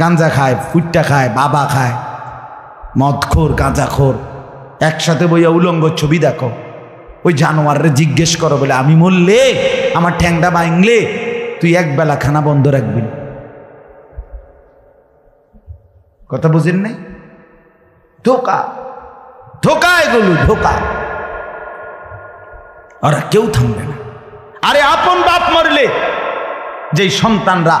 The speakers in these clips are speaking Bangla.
গাঞ্জা খায় ফুটটা খায়, বাবা খায়। মদখোর, গাঁজাখোর। একসাথে বইয়া উলঙ্গ ছবি দেখো। ওই জানোয়ারে জিজ্ঞেস করো বলে, আমি মরলে? আমার ঠ্যাংটা ভাঙলে? তুই এক বেলা খানা বন্ধ রাখবি? কথা বুঝেন নাই? ধোকা। ধোকা এগুলো, ধোকা। ওরা কেউ থামবে না। আরে আপন বাপ মরলে, যেই সন্তানরা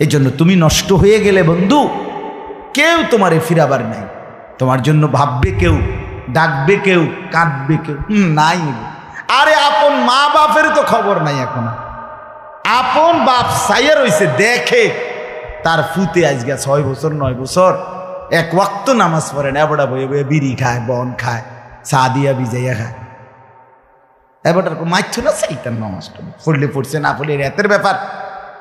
এই জন্য তুমি নষ্ট হয়ে গেলে বন্ধু, কেউ তোমারে ফিরাবার নাই। তোমার জন্য ভাববে কেউ, ডাকবে কেউ, কাঁদবে কেউ। নাই। আরে আপন মা বাপের তো খবর নাই এখন। আপন বাপ সাইয়া রইছে, দেখে। তার ফুতে আজকে ছয় বছর, নয় বছর। এক ওয়াক্ত নামাজ পড়ে না বয়ে বয়ে বিড়ি খায়, বন খায়, চা দিয়া ভিজাইয়া খায়। এবারটার মারছো না সেইটার নামাজটা। পড়লে পড়ছে, না পড়লে রাতের ব্যাপার।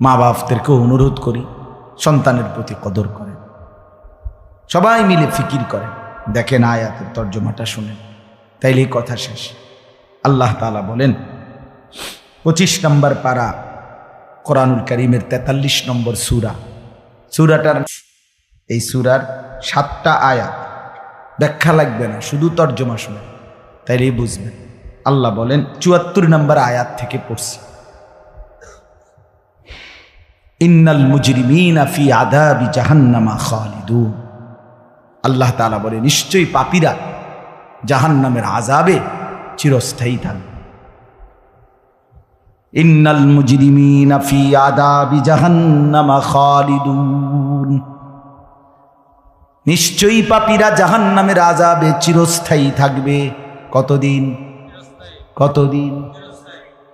মা বাপদেরকে অনুরোধ করি, সন্তানের প্রতি কদর করেন। সবাই মিলে ফিকির করেন। দেখেন আয়াতের তর্জমাটা শুনেন। তাইলেই কথা শেষ। আল্লাহ তালা বলেন, পঁচিশ নম্বর পারা কোরআনুল করিমের তেতাল্লিশ নম্বর সুরা। সুরাটার এই সুরার সাতটা আয়াত। ব্যাখ্যা লাগবে না, শুধু তর্জমা শুনে তাইলেই বুঝবেন। আল্লাহ বলেন, চুয়াত্তর নম্বর আয়াত থেকে পড়ছি। ইন্নাল মুজরিমিন ফি আদাবি জাহান্নামা খালিদু আল্লাহ তাআলা বলে, নিশ্চয়ই পাপীরা জাহান্নামের আজাবে চিরস্থায়ী থাকবে। ইন্নাল মুজরিমিন ফি আদাবি জাহান্নামা খালিদুন। নিশ্চয়ই পাপীরা জাহান্নামের আজাবে চিরস্থায়ী থাকবে। কতদিন? কতদিন?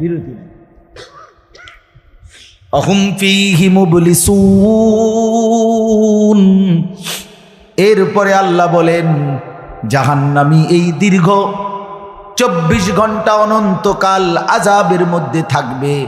বিরতি নাই। অহুম ফিহি এরপরে আল্লাহ বলেন, জাহান্নামী এই দীর্ঘ চব্বিশ ঘণ্টা অনন্তকাল আজাবের মধ্যে থাকবে,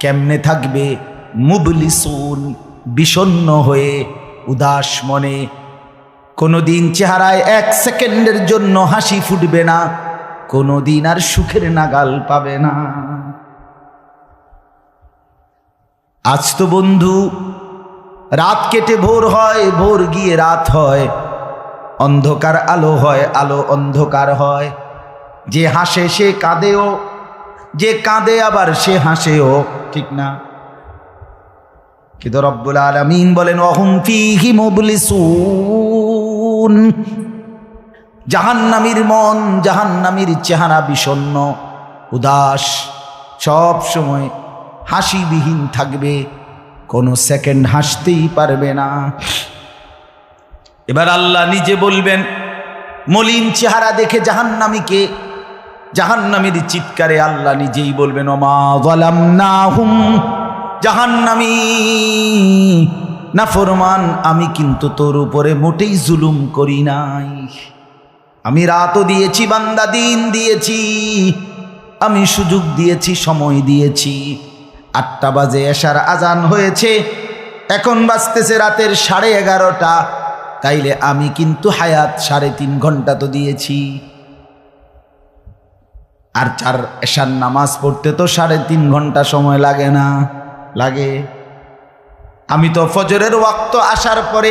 কেমনে থাকবে? মুবলিসুন বিষণ্ন হয়ে, উদাস মনে। কোনোদিন চেহারায় এক সেকেন্ডের জন্য হাসি ফুটবে না। কোনোদিন আর সুখের নাগাল পাবে না। আজ তো বন্ধু, রাত কেটে ভোর হয়, ভোর গিয়ে রাত হয়। অন্ধকার আলো হয়, আলো অন্ধকার হয়। যে হাসে সে কাঁদেও, যে কাঁদে আবার সে হাসেও, ঠিক না? কিন্তু রব্বুল আলমিন বলেন, অহুম ফিহি মুবলিসুন। জাহান্নামীর মন, জাহান্নামীর চেহারা বিষণ্ন, উদাস, সব সময় হাসিবিহীন থাকবে, কোনো সেকেন্ড হাসতেই পারবে না। এবার আল্লাহ নিজে বলবেন, মলিন চেহারা দেখে জাহান্নামীকে, জাহান্নামীর চিৎকারে আল্লাহ নিজেই বলবেন, ওমা বলাম না হুম জাহান্নামী না ফরমান আমি কিন্তু তোর উপরে মোটেই জুলুম করি নাই। আমি রাতও দিয়েছি, বান্দা দিন দিয়েছি। আমি সুযোগ দিয়েছি, সময় দিয়েছি। আটটা বাজে এসার আজান হয়েছে। এখন বাজতেছে রাতের সাড়ে এগারোটা। তাইলে আমি কিন্তু হায়াত সাড়ে তিন ঘণ্টা তো দিয়েছি। আর চার এশার নামাজ পড়তে তো সাড়ে তিন ঘণ্টা সময় লাগে না, লাগে। আমি তো ফজরের ওয়াক্ত আসার পরে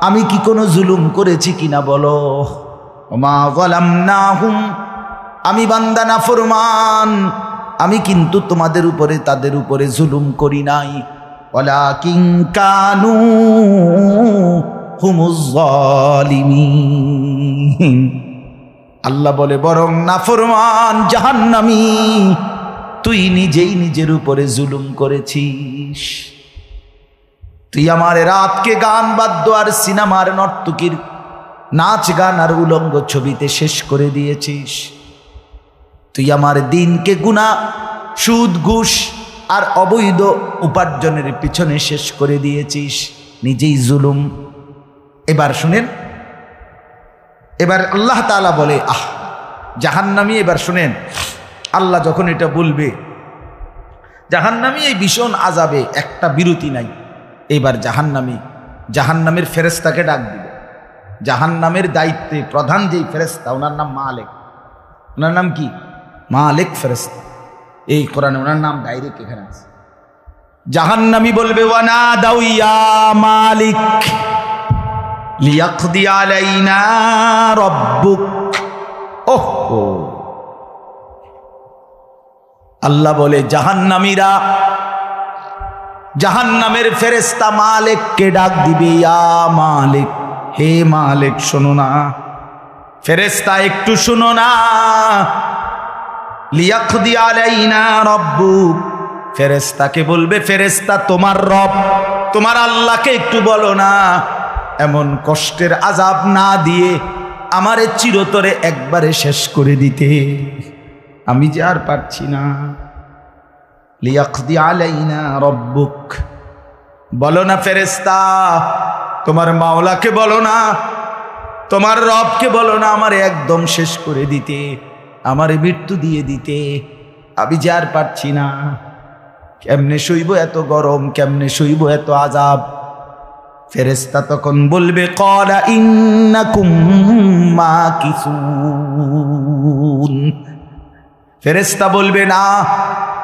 আমি কি কোনো জুলুম করেছি কিনা বলো? মা গলাম না হুম আমি বান্দা না ফরমান। আমি কিন্তু তোমাদের উপরে, তাদের উপরে জুলুম করি নাই। ওলা কিং কানু আল্লাহ বলে, বরং না ফরমান, জাহান্নামী। তুই নিজেই নিজের উপরে জুলুম করেছিস। তুই আমার রাতকে গান বাদ্য আর সিনেমার নর্তকীর নাচ গান আর উলঙ্গ ছবিতে শেষ করে দিয়েছিস। তুই আমার দিনকে গুণা, সুদ, ঘুষ আর অবৈধ উপার্জনের পিছনে শেষ করে দিয়েছিস। নিজেই জুলুম। এবার শুনেন। এবার আল্লাহ তাআলা বলে, আহ, জাহান্নামি, এবার শুনেন। আল্লাহ যখন এটা বলবে, জাহান্নামি এই ভীষণ আজাবে একটা বিরতি নাই। এবার জাহান্নামি, জাহান্নামের ফেরেস্তাকে ডাক দিবে জাহান্নামের দায়িত্বে প্রধান যেই ফেরেস্তা ওনার নাম মালেক। ওনার নাম কি? মালেক ফেরেস্তা এই কোরআনে ওনার নাম ডাইরেক্ট এখানে আছে। জাহান্নামি বলবে, ওয়ানা দাউইয়া মালিক, লিয়াকদি আলাইনা রব্বুক। ওহো। আল্লাহ বলে, জাহান্নামীরা জাহান্নামের ফেরেস্তা মালিককে ডাক দিবে, ইয়া মালিক, হে মালিক, শোনো না। ফেরেস্তা একটু শোনো না। লিয়াকদি আলাইনা রব্বুক। ফেরেস্তাকে বলবে ফেরেস্তা তোমার রব, তোমার আল্লাহকে একটু বলো না। এমন কষ্টের আজাব না দিয়ে আমারে চিরতরে একবারে শেষ করে দিতে। আমি যে আর পারছি না। লিয়াকদি আলাইনা রব্বুক। বলো না ফেরেস্তা তোমার মাওলাকে বলো না, তোমার রবকে বলো না, আমার একদম শেষ করে দিতে, আমারে মৃত্যু দিয়ে দিতে, আমি যে আর পারছি না। কেমনে সইব এত গরম, কেমনে সইব এত আজাব ফেরেস্তা তখন বলবে করা ইন্নাকুম মা কিসুন ফেরেস্তা বলবে, না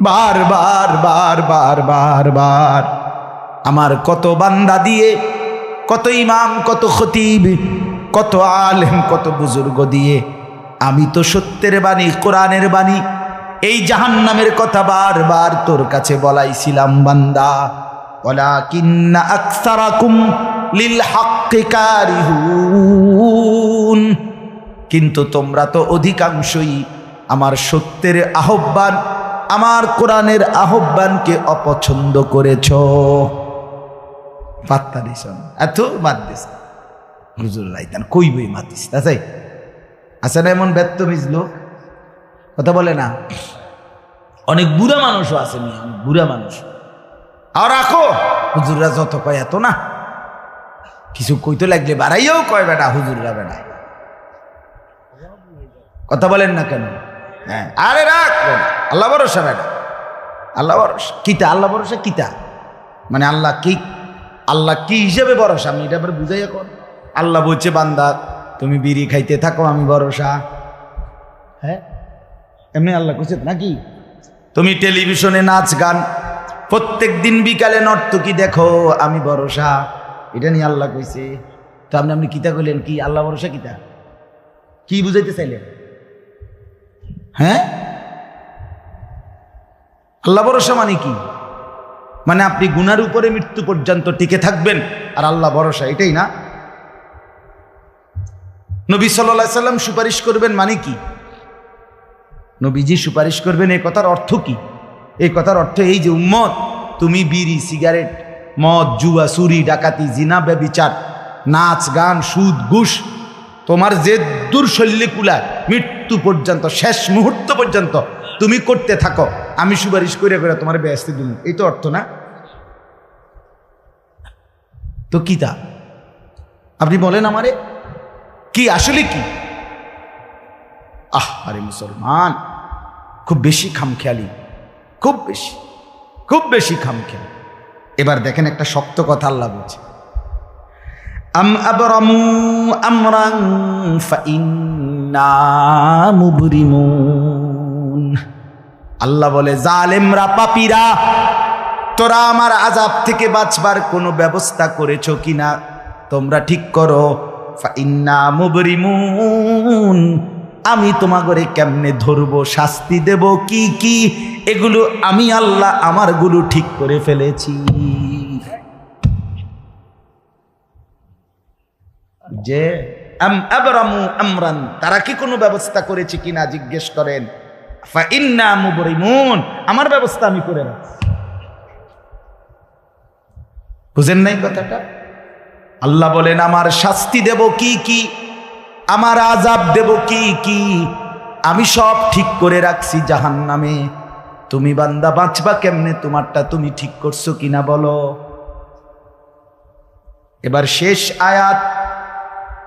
বারবার বার বার বার বার বার। আমার কত বান্দা দিয়ে, কত ইমাম, কত খতিব, কত আলেম, কত বুজুর্গ দিয়ে, আমি তো সত্যের বাণী, কোরআনের বাণী, এই জাহান্নামের কথা বারবার তোর কাছে বলাইছিলাম বান্দা। বলা কিন্না আকসারাকুম লিল হাক্কি কারিহুন। কিন্তু তোমরা তো অধিকাংশই আমার সত্যের আহ্বান আমার কোরআনের আহ্বানকে অপছন্দ করেছ। পাত্তা দিস এত বাদ দিস। হুজুর লাইতান কই বই মাতিস তাই আছে না এমন ব্যর্থ লোক? কথা বলে না? অনেক বুড়া মানুষও আছে মেয়ে অনেক বুড়া মানুষ। আর রাখো। হুজুররা যত কয় এত না। কিছু কইতে লাগলে বাড়াইও কয় বেটা, হুজুররা বেড়ায়। কথা বলেন না কেন? হ্যাঁ। আরে রাখ। আল্লাহ ভরসা বেটা আল্লাহ ভরসা। কিতা? আল্লাহ ভরসা কিতা? মানে আল্লাহ কি আল্লাহ কি হিসেবে ভরসা? আমি এটা আবার বুঝাই এখন আল্লাহ বলছে বান্দা তুমি বিড়ি খাইতে থাকো আমি ভরসা। হ্যাঁ? এমনি আল্লাহ কইছে নাকি? তুমি টেলিভিশনে নাচ গান প্রত্যেক দিন বিকালে নর্তকী দেখো আমি ভরসা। এটা নিয়ে আল্লাহ কইছে। তো আপনি আপনি কিতা কইলেন? কি? আল্লাহ ভরসা কিতা? কি বুঝাইতে চাইলেন? হ্যাঁ? আল্লাহ ভরসা মানে কি? মানে আপনি গুনার উপরে মৃত্যু পর্যন্ত টিকে থাকবেন, আর আল্লাহ ভরসা এটাই না? নবী সাল্লাহ সাল্লাম সুপারিশ করবেন মানে কি? নবীজি সুপারিশ করবেন, এই কথার অর্থ কি? এই কথার অর্থ এই যে, উম্মত, তুমি বিড়ি, সিগারেট, মদ, জুয়া, চুরি, ডাকাতি, জিনা, ব্যবিচার, নাচ, গান, সুদ, ঘুষ, তোমার যে দুর্শল্যে কুলায় মৃত্যু পর্যন্ত, শেষ মুহূর্ত পর্যন্ত তুমি করতে থাকো। আমি সুপারিশ করে করে তোমার ব্যস্ত দিন এই তো অর্থ না? তো কি তা? আপনি বলেন আমারে, কি আসলে কি? আহ, আরে মুসলমান, খুব বেশি খামখেয়ালি, খুব বেশি খুব বেশি খামখেয়ালি। এবার দেখেন একটা শক্ত কথা আল্লাহ বলছে। আম আবরামু আমরান আল্লাহ বলে, জালেমরা, পাপীরা, তোরা আমার আজাব থেকে বাঁচবার কোনো ব্যবস্থা করেছ কিনা? তোমরা ঠিক করো। ফাইন্না মুবরিমুন। আমি তোমাগরে কেমনে ধরবো, শাস্তি দেব, কি কি? এগুলো আমি আল্লাহ আমারগুলো ঠিক করে ফেলেছি। যে আমরান, তারা কি কোনো ব্যবস্থা করেছে কিনা জিজ্ঞেস করেন। আমার ব্যবস্থা আমি করে রাখছি। বুঝেন নাই কথাটা? আল্লাহ বলেন, আমার শাস্তি দেব কি কি, আমার আজাব দেব কি কি, আমি সব ঠিক করে রাখছি জাহান নামে তুমি বান্দা, বাঁচবা কেমনে? তোমারটা তুমি ঠিক করছ কিনা বলো? এবার শেষ আয়াত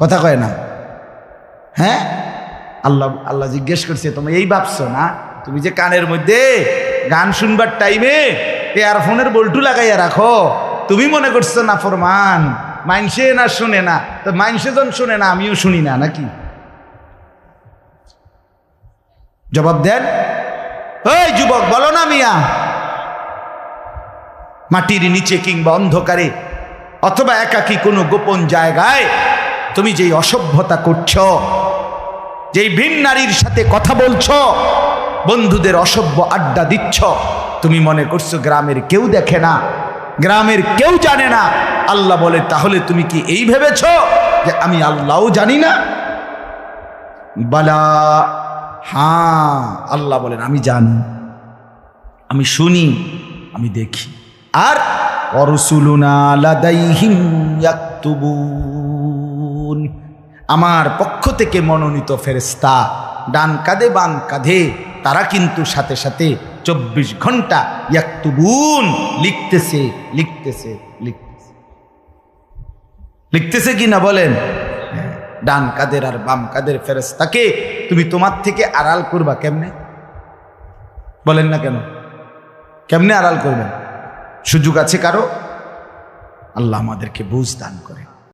কথা কয় না? হ্যাঁ? আল্লাহ আল্লাহ জিজ্ঞেস করছে, তুমি এই ভাবছ না? তুমি যে কানের মধ্যে গান শুনবার টাইমে এয়ারফোনের বল্টু লাগাইয়া রাখো? তুমি মনে করছ না, ফরমান, মাইনসে না শুনে না? তো মাইনসে যখন শুনে না, আমিও শুনি না, নাকি? জবাব দেন ওই যুবক, বলো না মিয়া, মাটির নিচে কিংবা অন্ধকারে অথবা একাকী কোনো গোপন জায়গায় তুমি যেই অসভ্যতা করছ, যেই ভিন নারীর সাথে কথা বলছ, বন্ধুদের অসভ্য আড্ডা দিচ্ছ, তুমি মনে করছ গ্রামের কেউ দেখে না, গ্রামের কেউ জানে না। আল্লাহ বলে, তাহলে তুমি কি এই ভেবেছ যে আমি আল্লাহও জানি না? বালা হ্যাঁ আল্লাহ বলেন, আমি জানি, আমি শুনি, আমি দেখি। আর অরসুলুনা লাদাইহিম ইয়াকতুবুন। আমার পক্ষ থেকে মনোনীত ফেরেস্তা ডান কাঁধে বান কাঁধে, তারা কিন্তু সাথে সাথে চব্বিশ ঘণ্টা ইয়াকতুবুন, লিখতেছে লিখতেছে লিখতেছে। লিখতেছে কি না বলেন? ডান কাদের আর বাম কাদের ফেরেস্তাকে তুমি তোমার থেকে আড়াল করবা কেমনে? বলেন না কেন? কেমনে আড়াল করবেন? সুযোগ আছে কারও? আল্লাহ আমাদেরকে বুঝ দান করে